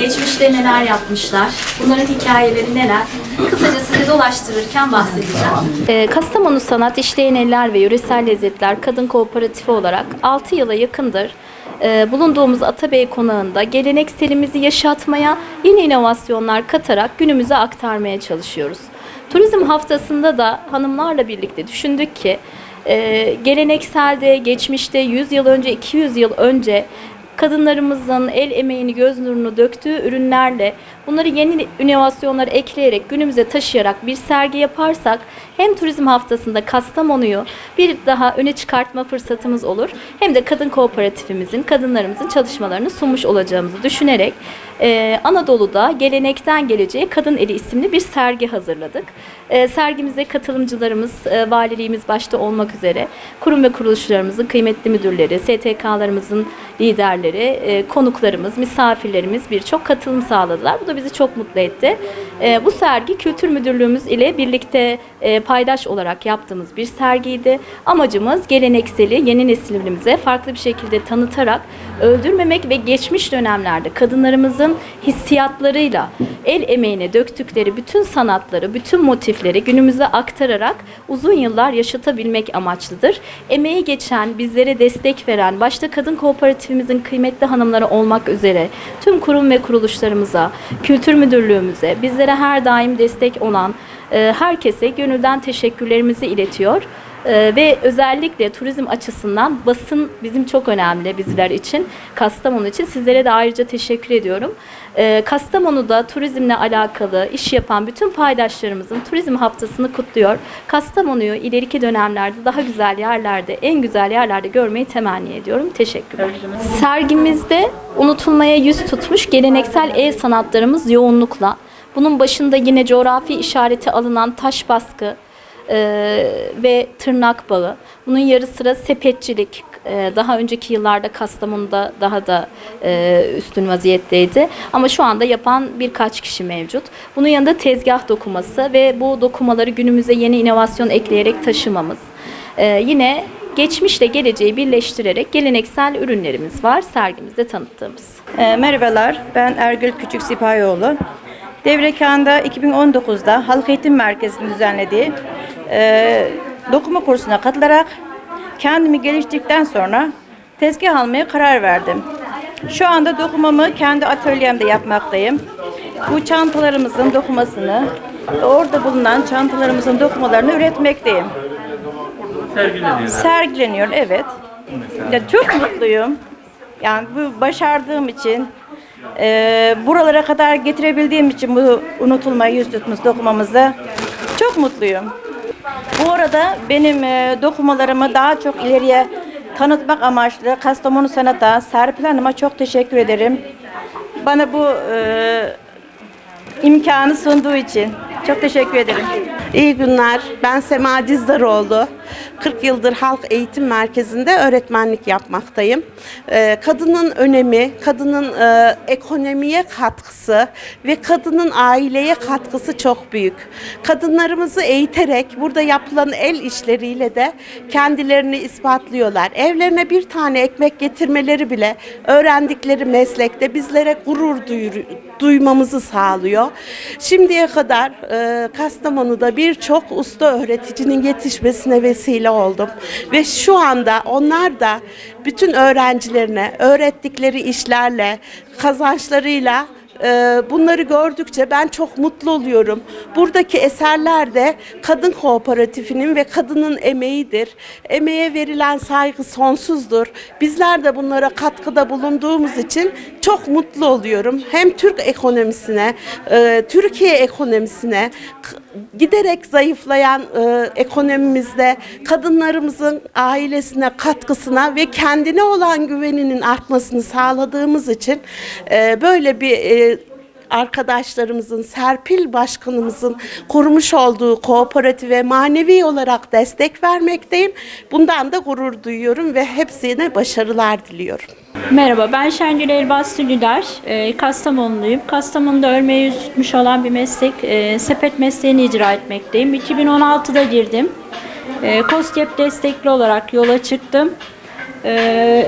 geçmişte neler yapmışlar, bunların hikayeleri neler, kısaca size dolaştırırken bahsedeceğim. Ee, Kastamonu Sanat İşleyen Eller ve Yöresel Lezzetler Kadın Kooperatifi olarak 6 yıla yakındır e, bulunduğumuz Atabey Konağı'nda gelenekselimizi yaşatmaya, yeni inovasyonlar katarak günümüze aktarmaya çalışıyoruz. Turizm haftasında da hanımlarla birlikte düşündük ki e, gelenekselde, geçmişte 100 yıl önce, 200 yıl önce kadınlarımızın el emeğini, göz nurunu döktüğü ürünlerle bunları yeni inovasyonları ekleyerek günümüze taşıyarak bir sergi yaparsak hem turizm haftasında Kastamonu'yu bir daha öne çıkartma fırsatımız olur hem de kadın kooperatifimizin, kadınlarımızın çalışmalarını sunmuş olacağımızı düşünerek e, Anadolu'da gelenekten geleceğe Kadın Eli isimli bir sergi hazırladık. E, sergimize katılımcılarımız, e, valiliğimiz başta olmak üzere kurum ve kuruluşlarımızın kıymetli müdürleri, STK'larımızın liderleri, e, konuklarımız, misafirlerimiz birçok katılım sağladılar. Bu da bizi çok mutlu etti. E, bu sergi Kültür Müdürlüğümüz ile birlikte e, paydaş olarak yaptığımız bir sergiydi. Amacımız gelenekseli yeni nesilimize farklı bir şekilde tanıtarak öldürmemek ve geçmiş dönemlerde kadınlarımızın hissiyatlarıyla el emeğine döktükleri bütün sanatları, bütün motifleri günümüze aktararak uzun yıllar yaşatabilmek amaçlıdır. Emeği geçen, bizlere destek veren, başta kadın kooperatifimizin kıymetli hanımları olmak üzere tüm kurum ve kuruluşlarımıza, kültür müdürlüğümüze, bizlere her daim destek olan e, herkese gönülden teşekkürlerimizi iletiyor. Ee, ve özellikle turizm açısından basın bizim çok önemli bizler için. Kastamonu için sizlere de ayrıca teşekkür ediyorum. Ee, Kastamonu'da turizmle alakalı iş yapan bütün paydaşlarımızın turizm haftasını kutluyor. Kastamonu'yu ileriki dönemlerde daha güzel yerlerde, en güzel yerlerde görmeyi temenni ediyorum. Teşekkürler. Sergimizde unutulmaya yüz tutmuş geleneksel el sanatlarımız yoğunlukla. Bunun başında yine coğrafi işareti alınan taş baskı, e, ve tırnak bağı. Bunun yarı sıra sepetçilik. e, daha önceki yıllarda Kastamonu'da daha da e, üstün vaziyetteydi. Ama şu anda yapan birkaç kişi mevcut. Bunun yanında tezgah dokuması ve bu dokumaları günümüze yeni inovasyon ekleyerek taşımamız. E, yine geçmişle geleceği birleştirerek geleneksel ürünlerimiz var sergimizde tanıttığımız. Merhabalar, ben Ergül Küçük Sipahioğlu. Devrekan'da 2019'da Halk Eğitim Merkezi'nin düzenlediği e, dokuma kursuna katılarak kendimi geliştirdikten sonra tezgah almaya karar verdim. Şu anda dokumamı kendi atölyemde yapmaktayım. Bu çantalarımızın dokumasını, orada bulunan çantalarımızın dokumalarını üretmekteyim. sergileniyor. Sergileniyor, evet. Ya çok mutluyum. Yani bu başardığım için, e, buralara kadar getirebildiğim için bu unutulmaya yüz tutmuş dokumamızı çok mutluyum. Bu arada benim e, dokumalarımı daha çok ileriye tanıtmak amaçlı Kastamonu Sanat'a, Serpil Hanım'a çok teşekkür ederim. Bana bu e, imkanı sunduğu için çok teşekkür ederim. İyi günler. Ben Sema Dizdaroğlu. 40 yıldır Halk Eğitim Merkezi'nde öğretmenlik yapmaktayım. Ee, Kadının önemi, kadının e, ekonomiye katkısı ve kadının aileye katkısı çok büyük. Kadınlarımızı eğiterek burada yapılan el işleriyle de kendilerini ispatlıyorlar. Evlerine bir tane ekmek getirmeleri bile öğrendikleri meslekte bizlere gurur duymamızı sağlıyor. Şimdiye kadar e, Kastamonu'da birçok usta öğreticinin yetişmesine vesile oldum. Ve şu anda onlar da bütün öğrencilerine öğrettikleri işlerle, kazançlarıyla bunları gördükçe ben çok mutlu oluyorum. Buradaki eserler de kadın kooperatifinin ve kadının emeğidir. Emeğe verilen saygı sonsuzdur. Bizler de bunlara katkıda bulunduğumuz için çok mutlu oluyorum. Hem Türk ekonomisine, e, Türkiye ekonomisine giderek zayıflayan e, ekonomimizde kadınlarımızın ailesine katkısına ve kendine olan güveninin artmasını sağladığımız için e, böyle bir arkadaşlarımızın, Serpil Başkanımızın kurmuş olduğu kooperatife manevi olarak destek vermekteyim. Bundan da gurur duyuyorum ve hepsine başarılar diliyorum. Merhaba, ben Şengül Elbas Sülüder. Ee, Kastamonluyum. Kastamonu'da örmeye yüz olan bir meslek, e, sepet mesleğini icra etmekteyim. 2016'da girdim. E, destekli olarak yola çıktım. E,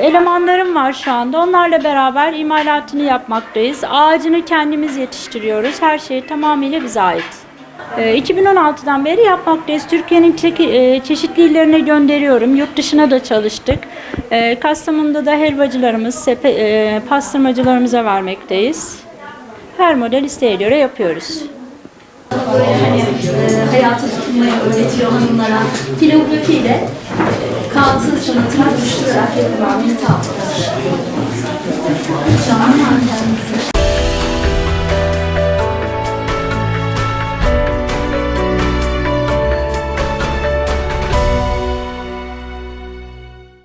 elemanlarım var şu anda. Onlarla beraber imalatını yapmaktayız. Ağacını kendimiz yetiştiriyoruz. Her şey tamamıyla bize ait. E, 2016'dan beri yapmaktayız. Türkiye'nin e, çeşitli illerine gönderiyorum. Yurt dışına da çalıştık. E, Kastamonu'da da helvacılarımız, e, pastırmacılarımıza vermekteyiz. Her model isteğe göre yapıyoruz. Böyle hani e, hayata tutunmayı öğretiyor hanımlara. Filografiyle Kant'ın sanatına düştürarak yapılan bir tablosu. Canlı antenler